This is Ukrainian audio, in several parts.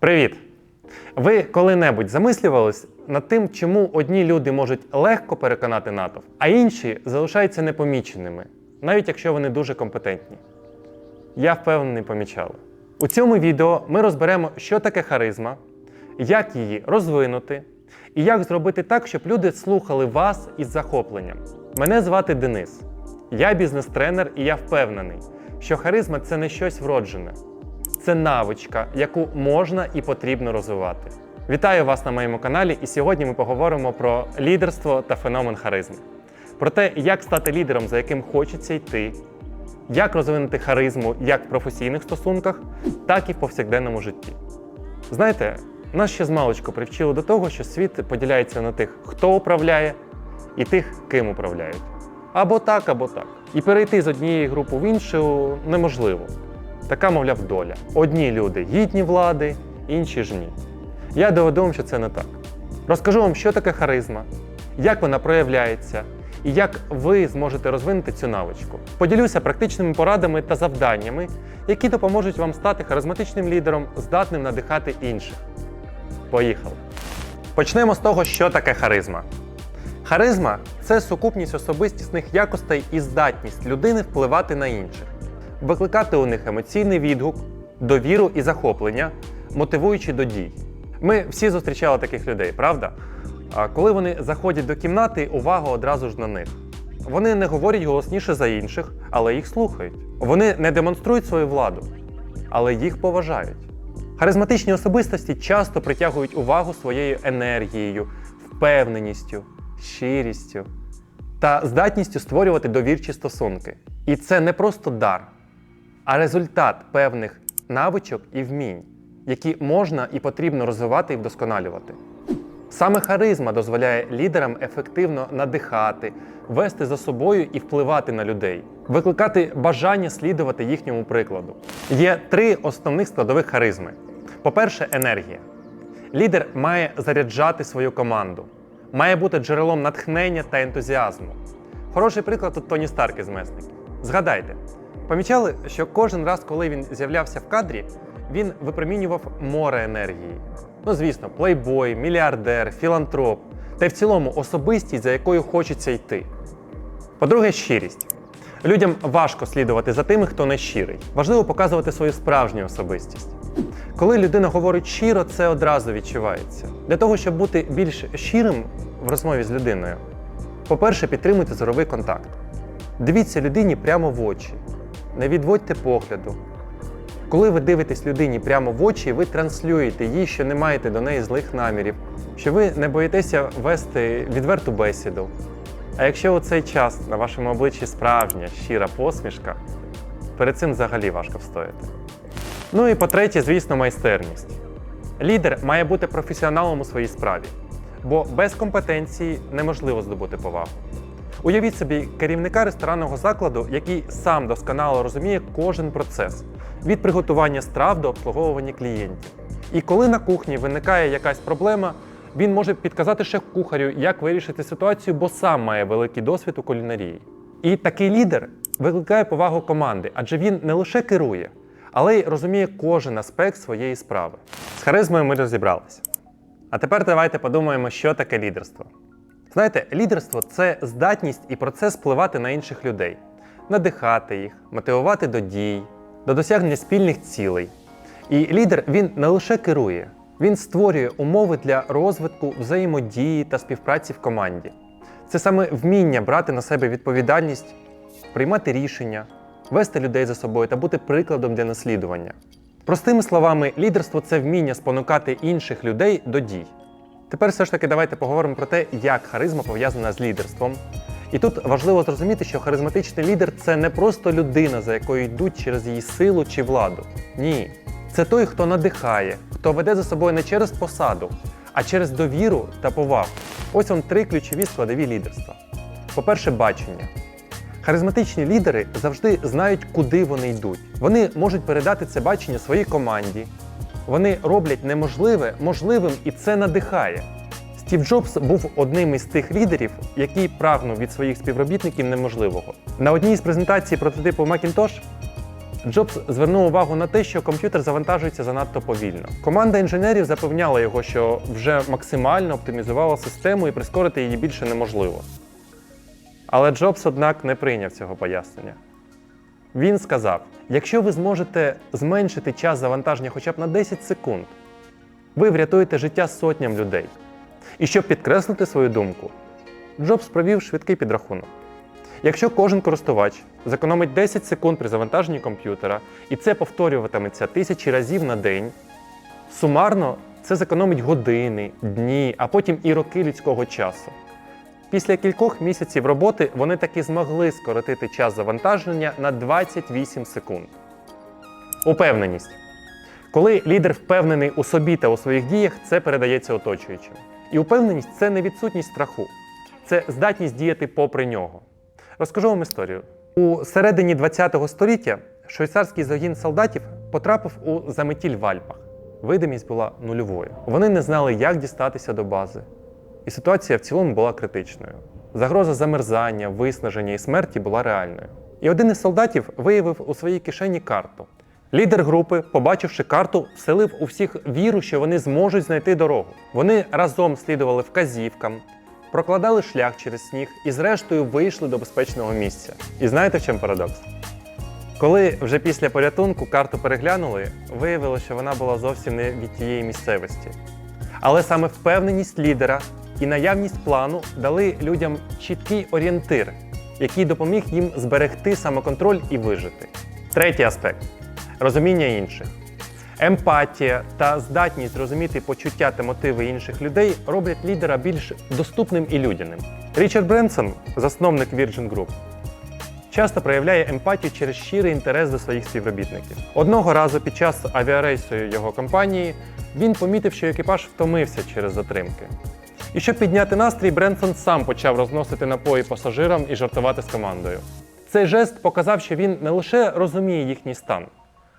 Привіт! Ви коли-небудь замислювались над тим, чому одні люди можуть легко переконати натовп, а інші залишаються непоміченими, навіть якщо вони дуже компетентні? Я впевнений, помічали. У цьому відео ми розберемо, що таке харизма, як її розвинути і як зробити так, щоб люди слухали вас із захопленням. Мене звати Денис. Я бізнес-тренер, і я впевнений, що харизма це не щось вроджене, це навичка, яку можна і потрібно розвивати. Вітаю вас на моєму каналі, і сьогодні ми поговоримо про лідерство та феномен харизми. Про те, як стати лідером, за яким хочеться йти, як розвинути харизму як в професійних стосунках, так і в повсякденному житті. Знаєте, нас ще з маличку привчили до того, що світ поділяється на тих, хто управляє, і тих, ким управляють. Або так, або так. І перейти з однієї групи в іншу неможливо. Така, мовляв, доля. Одні люди гідні влади, інші ж ні. Я доведу що це не так. Розкажу вам, що таке харизма, як вона проявляється і як ви зможете розвинути цю навичку. Поділюся практичними порадами та завданнями, які допоможуть вам стати харизматичним лідером, здатним надихати інших. Поїхали! Почнемо з того, що таке харизма. Харизма це сукупність особистісних якостей і здатність людини впливати на інших, викликати у них емоційний відгук, довіру і захоплення, мотивуючи до дій. Ми всі зустрічали таких людей, правда? А коли вони заходять до кімнати, увага одразу ж на них. Вони не говорять голосніше за інших, але їх слухають. Вони не демонструють свою владу, але їх поважають. Харизматичні особистості часто притягують увагу своєю енергією, впевненістю, щирістю та здатністю створювати довірчі стосунки. І це не просто дар, а результат певних навичок і вмінь, які можна і потрібно розвивати і вдосконалювати. Саме харизма дозволяє лідерам ефективно надихати, вести за собою і впливати на людей, викликати бажання слідувати їхньому прикладу. Є три основних складових харизми: по-перше, енергія. Лідер має заряджати свою команду, має бути джерелом натхнення та ентузіазму. Хороший приклад тут Тоні Старк із месників. Згадайте, помічали, що кожен раз, коли він з'являвся в кадрі, він випромінював море енергії. Ну, звісно, плейбой, мільярдер, філантроп та й в цілому особистість, за якою хочеться йти. По-друге, щирість. Людям важко слідувати за тими, хто не щирий. Важливо показувати свою справжню особистість. Коли людина говорить щиро, це одразу відчувається. Для того, щоб бути більш щирим в розмові з людиною, по-перше, підтримуйте зоровий контакт. Дивіться людині прямо в очі, не відводьте погляду. Коли ви дивитесь людині прямо в очі, ви транслюєте їй, що не маєте до неї злих намірів, що ви не боїтеся вести відверту бесіду. А якщо у цей час на вашому обличчі справжня, щира посмішка, перед цим взагалі важко встояти. Ну і по-третє, звісно, майстерність. Лідер має бути професіоналом у своїй справі, бо без компетенції неможливо здобути повагу. Уявіть собі керівника ресторанного закладу, який сам досконало розуміє кожен процес від приготування страв до обслуговування клієнтів. І коли на кухні виникає якась проблема, він може підказати шеф-кухарю, як вирішити ситуацію, бо сам має великий досвід у кулінарії. І такий лідер викликає повагу команди, адже він не лише керує, але й розуміє кожен аспект своєї справи. З харизмою ми розібралися. А тепер давайте подумаємо, що таке лідерство. Знаєте, лідерство це здатність і процес впливати на інших людей, надихати їх, мотивувати до дій, до досягнення спільних цілей. І лідер він не лише керує, він створює умови для розвитку взаємодії та співпраці в команді. Це саме вміння брати на себе відповідальність, приймати рішення, вести людей за собою та бути прикладом для наслідування. Простими словами, лідерство це вміння спонукати інших людей до дій. Тепер все ж таки давайте поговоримо про те, як харизма пов'язана з лідерством. І тут важливо зрозуміти, що харизматичний лідер це не просто людина, за якою йдуть через її силу чи владу. Ні. Це той, хто надихає, хто веде за собою не через посаду, а через довіру та повагу. Ось вам три ключові складові лідерства. По-перше, бачення. Харизматичні лідери завжди знають, куди вони йдуть. Вони можуть передати це бачення своїй команді. Вони роблять неможливе можливим, і це надихає. Стів Джобс був одним із тих лідерів, який прагнув від своїх співробітників неможливого. На одній з презентацій прототипу Macintosh Джобс звернув увагу на те, що комп'ютер завантажується занадто повільно. Команда інженерів запевняла його, що вже максимально оптимізувала систему і прискорити її більше неможливо. Але Джобс, однак, не прийняв цього пояснення. Він сказав: якщо ви зможете зменшити час завантаження хоча б на 10 секунд, ви врятуєте життя сотням людей. І щоб підкреслити свою думку, Джобс провів швидкий підрахунок. Якщо кожен користувач зекономить 10 секунд при завантаженні комп'ютера, і це повторюватиметься тисячі разів на день, сумарно це зекономить години, дні, а потім і роки людського часу. Після кількох місяців роботи вони таки змогли скоротити час завантаження на 28 секунд. Упевненість. Коли лідер впевнений у собі та у своїх діях, це передається оточуючим. І упевненість це не відсутність страху, це здатність діяти попри нього. Розкажу вам історію. У середині ХХ століття швейцарський загін солдатів потрапив у заметіль в Альпах. Видимість була нульовою. Вони не знали, як дістатися до бази. І ситуація в цілому була критичною. Загроза замерзання, виснаження і смерті була реальною. І один із солдатів виявив у своїй кишені карту. Лідер групи, побачивши карту, вселив у всіх віру, що вони зможуть знайти дорогу. Вони разом слідували вказівкам, прокладали шлях через сніг і, зрештою, вийшли до безпечного місця. І знаєте, в чому парадокс? Коли вже після порятунку карту переглянули, виявилося, що вона була зовсім не від тієї місцевості. Але саме впевненість лідера і наявність плану дали людям чіткий орієнтир, який допоміг їм зберегти самоконтроль і вижити. Третій аспект розуміння інших. Емпатія та здатність зрозуміти почуття та мотиви інших людей роблять лідера більш доступним і людяним. Річард Бренсон, засновник Virgin Group, часто проявляє емпатію через щирий інтерес до своїх співробітників. Одного разу під час авіарейсу його компанії він помітив, що екіпаж втомився через затримки. І щоб підняти настрій, Бренсон сам почав розносити напої пасажирам і жартувати з командою. Цей жест показав, що він не лише розуміє їхній стан,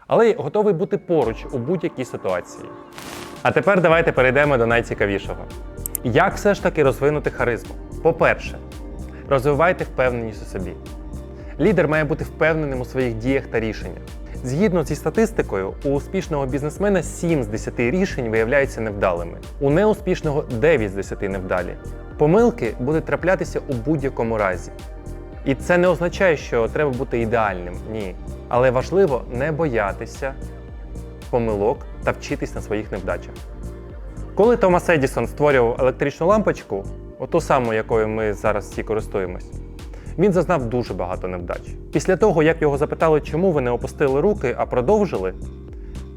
але й готовий бути поруч у будь-якій ситуації. А тепер давайте перейдемо до найцікавішого. Як все ж таки розвинути харизму? По-перше, розвивайте впевненість у собі. Лідер має бути впевненим у своїх діях та рішеннях. Згідно зі статистикою, у успішного бізнесмена 7 з 10 рішень виявляються невдалими, у неуспішного 9 з 10 невдалі. Помилки будуть траплятися у будь-якому разі. І це не означає, що треба бути ідеальним. Ні. Але важливо не боятися помилок та вчитись на своїх невдачах. Коли Томас Едісон створював електричну лампочку, оту саму, якою ми зараз всі користуємось, він зазнав дуже багато невдач. Після того, як його запитали, чому ви не опустили руки, а продовжили,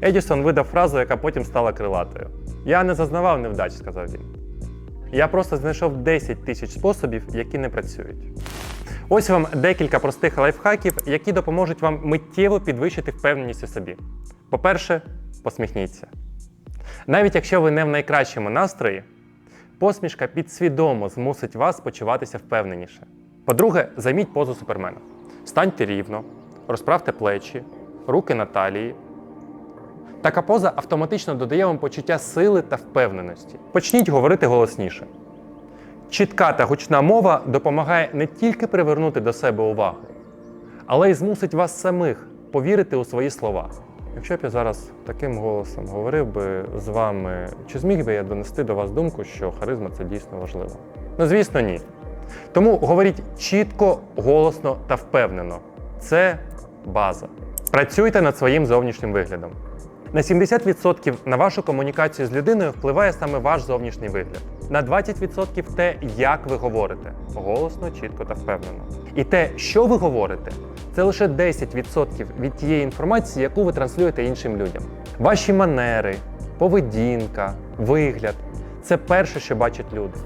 Едісон видав фразу, яка потім стала крилатою. Я не зазнавав невдач, сказав він. Я просто знайшов 10 тисяч способів, які не працюють. Ось вам декілька простих лайфхаків, які допоможуть вам миттєво підвищити впевненість у собі. По-перше, посміхніться. Навіть якщо ви не в найкращому настрої, посмішка підсвідомо змусить вас почуватися впевненіше. По-друге, займіть позу супермена. Станьте рівно, розправте плечі, руки на талії. Така поза автоматично додає вам почуття сили та впевненості. Почніть говорити голосніше. Чітка та гучна мова допомагає не тільки привернути до себе увагу, але й змусить вас самих повірити у свої слова. Якщо б я зараз таким голосом говорив би з вами, чи зміг би я донести до вас думку, що харизма це дійсно важливо? Ну, звісно, ні. Тому говоріть чітко, голосно та впевнено. Це база. Працюйте над своїм зовнішнім виглядом. На 70% на вашу комунікацію з людиною впливає саме ваш зовнішній вигляд. На 20% те, як ви говорите, голосно, чітко та впевнено. І те, що ви говорите, це лише 10% від тієї інформації, яку ви транслюєте іншим людям. Ваші манери, поведінка, вигляд це перше, що бачать люди.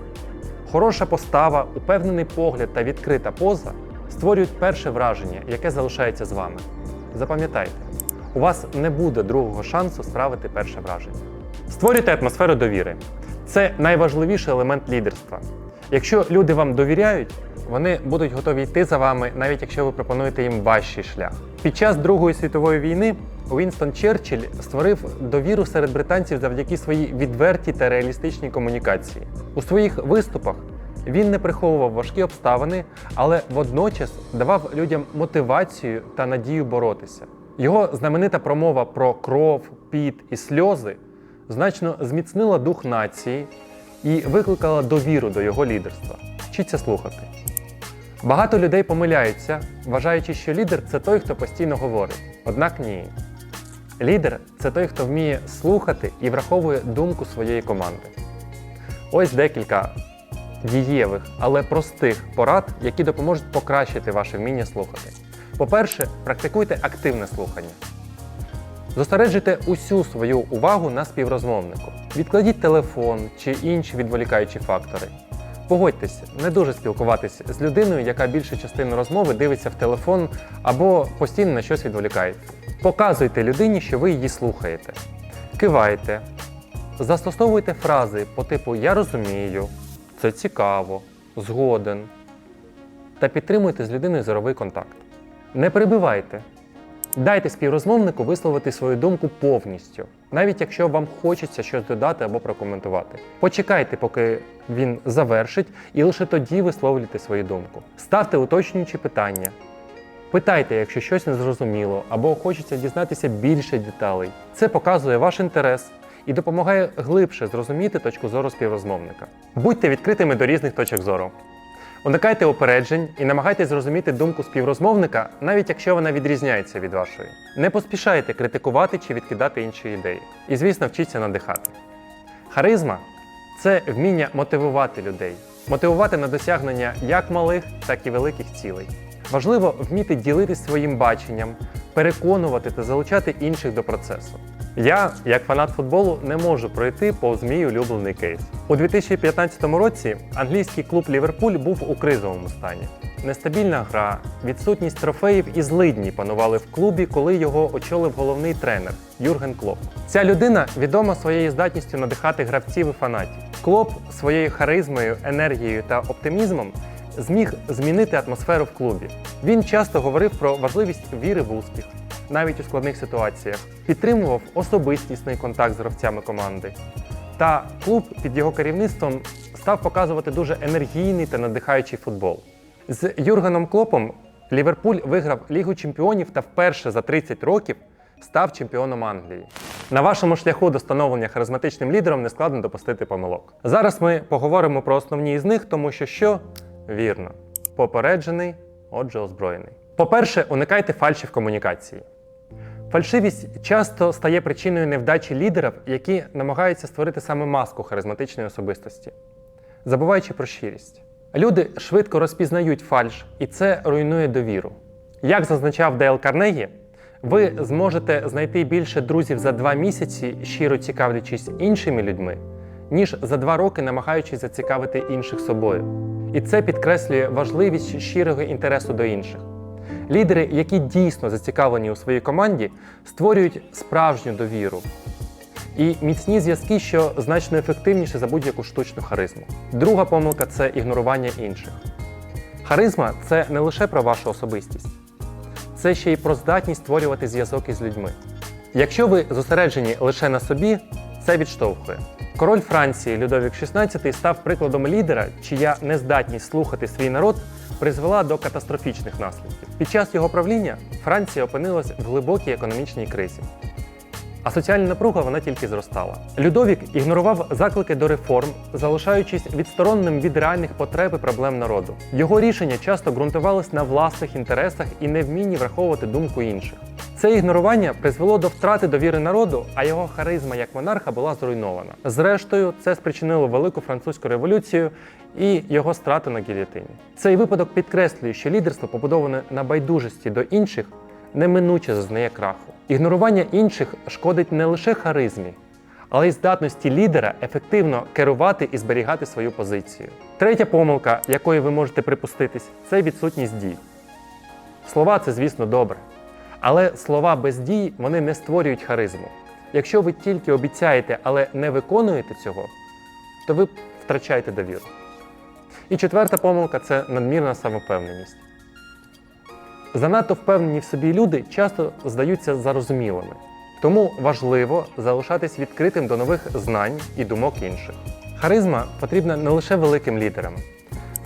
Хороша постава, упевнений погляд та відкрита поза створюють перше враження, яке залишається з вами. Запам'ятайте, у вас не буде другого шансу справити перше враження. Створюйте атмосферу довіри. Це найважливіший елемент лідерства. Якщо люди вам довіряють, вони будуть готові йти за вами, навіть якщо ви пропонуєте їм важчий шлях. Під час Другої світової війни Уінстон Черчилль створив довіру серед британців завдяки своїй відвертій та реалістичній комунікації. У своїх виступах він не приховував важкі обставини, але водночас давав людям мотивацію та надію боротися. Його знаменита промова про кров, піт і сльози значно зміцнила дух нації і викликала довіру до його лідерства. Вчіться слухати. Багато людей помиляються, вважаючи, що лідер це той, хто постійно говорить. Однак ні. Лідер це той, хто вміє слухати і враховує думку своєї команди. Ось декілька дієвих, але простих порад, які допоможуть покращити ваше вміння слухати. По-перше, практикуйте активне слухання. Зосереджуйте усю свою увагу на співрозмовнику. Відкладіть телефон чи інші відволікаючі фактори. Погодьтесь, не дуже спілкуватись з людиною, яка більшу частину розмови дивиться в телефон або постійно на щось відволікається. Показуйте людині, що ви її слухаєте. Кивайте. Застосовуйте фрази по типу Я розумію, це цікаво, згоден. Та підтримуйте з людиною зоровий контакт. Не перебивайте. Дайте співрозмовнику висловити свою думку повністю, навіть якщо вам хочеться щось додати або прокоментувати. Почекайте, поки він завершить, і лише тоді висловлюйте свою думку. Ставте уточнюючі питання. Питайте, якщо щось не зрозуміло, або хочеться дізнатися більше деталей. Це показує ваш інтерес і допомагає глибше зрозуміти точку зору співрозмовника. Будьте відкритими до різних точок зору. Уникайте опереджень і намагайтесь зрозуміти думку співрозмовника, навіть якщо вона відрізняється від вашої. Не поспішайте критикувати чи відкидати інші ідеї. І, звісно, вчіться надихати. Харизма це вміння мотивувати людей, мотивувати на досягнення як малих, так і великих цілей. Важливо вміти ділитись своїм баченням, переконувати та залучати інших до процесу. Я, як фанат футболу, не можу пройти повз мій улюблений кейс. У 2015 році англійський клуб Ліверпуль був у кризовому стані. Нестабільна гра, відсутність трофеїв і злидні панували в клубі, коли його очолив головний тренер Юрген Клоп. Ця людина відома своєю здатністю надихати гравців і фанатів. Клоп своєю харизмою, енергією та оптимізмом зміг змінити атмосферу в клубі. Він часто говорив про важливість віри в успіх, навіть у складних ситуаціях, підтримував особистісний контакт з гравцями команди. Та клуб під його керівництвом став показувати дуже енергійний та надихаючий футбол. З Юргеном Клопом Ліверпуль виграв Лігу чемпіонів та вперше за 30 років став чемпіоном Англії. На вашому шляху до становлення харизматичним лідером не складно допустити помилок. Зараз ми поговоримо про основні із них, тому що що вірно, попереджений, отже, озброєний. По-перше, уникайте фальші в комунікації. Фальшивість часто стає причиною невдачі лідерів, які намагаються створити саме маску харизматичної особистості, забуваючи про щирість. Люди швидко розпізнають фальш, і це руйнує довіру. Як зазначав Дейл Карнегі, ви зможете знайти більше друзів за два місяці, щиро цікавлячись іншими людьми, ніж за два роки намагаючись зацікавити інших собою. І це підкреслює важливість щирого інтересу до інших. Лідери, які дійсно зацікавлені у своїй команді, створюють справжню довіру і міцні зв'язки, що значно ефективніше за будь-яку штучну харизму. Друга помилка це ігнорування інших. Харизма це не лише про вашу особистість, це ще й про здатність створювати зв'язок із людьми. Якщо ви зосереджені лише на собі, це відштовхує. Король Франції Людовік XVI став прикладом лідера, чия нездатність слухати свій народ призвела до катастрофічних наслідків. Під час його правління Франція опинилась в глибокій економічній кризі. А соціальна напруга вона тільки зростала. Людовік ігнорував заклики до реформ, залишаючись відсторонним від реальних потреб і проблем народу. Його рішення часто ґрунтувались на власних інтересах і невмінні враховувати думку інших. Це ігнорування призвело до втрати довіри народу, а його харизма як монарха була зруйнована. Зрештою, це спричинило велику французьку революцію і його страту на гільотині. Цей випадок підкреслює, що лідерство, побудоване на байдужості до інших, неминуче зазнає краху. Ігнорування інших шкодить не лише харизмі, але й здатності лідера ефективно керувати і зберігати свою позицію. Третя помилка, якої ви можете припуститись, це відсутність дій. Слова це, звісно, добре. Але слова без дій вони не створюють харизму. Якщо ви тільки обіцяєте, але не виконуєте цього, то ви втрачаєте довіру. І четверта помилка це надмірна самовпевненість. Занадто впевнені в собі люди часто здаються зарозумілими. Тому важливо залишатись відкритим до нових знань і думок інших. Харизма потрібна не лише великим лідерам.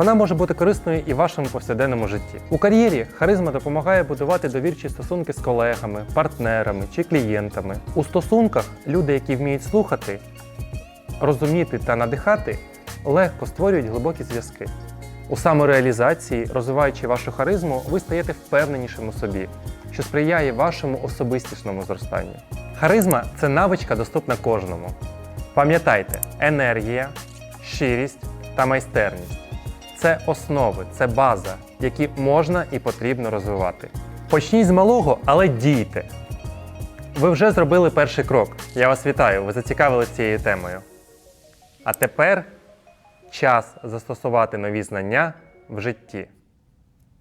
Вона може бути корисною і в вашому повсякденному житті. У кар'єрі харизма допомагає будувати довірчі стосунки з колегами, партнерами чи клієнтами. У стосунках люди, які вміють слухати, розуміти та надихати, легко створюють глибокі зв'язки. У самореалізації, розвиваючи вашу харизму, ви стаєте впевненішим у собі, що сприяє вашому особистісному зростанню. Харизма це навичка, доступна кожному. Пам'ятайте, енергія, щирість та майстерність це основи, це база, які можна і потрібно розвивати. Почніть з малого, але дійте. Ви вже зробили перший крок. Я вас вітаю, ви зацікавилися цією темою. А тепер час застосувати нові знання в житті.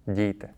Дійте.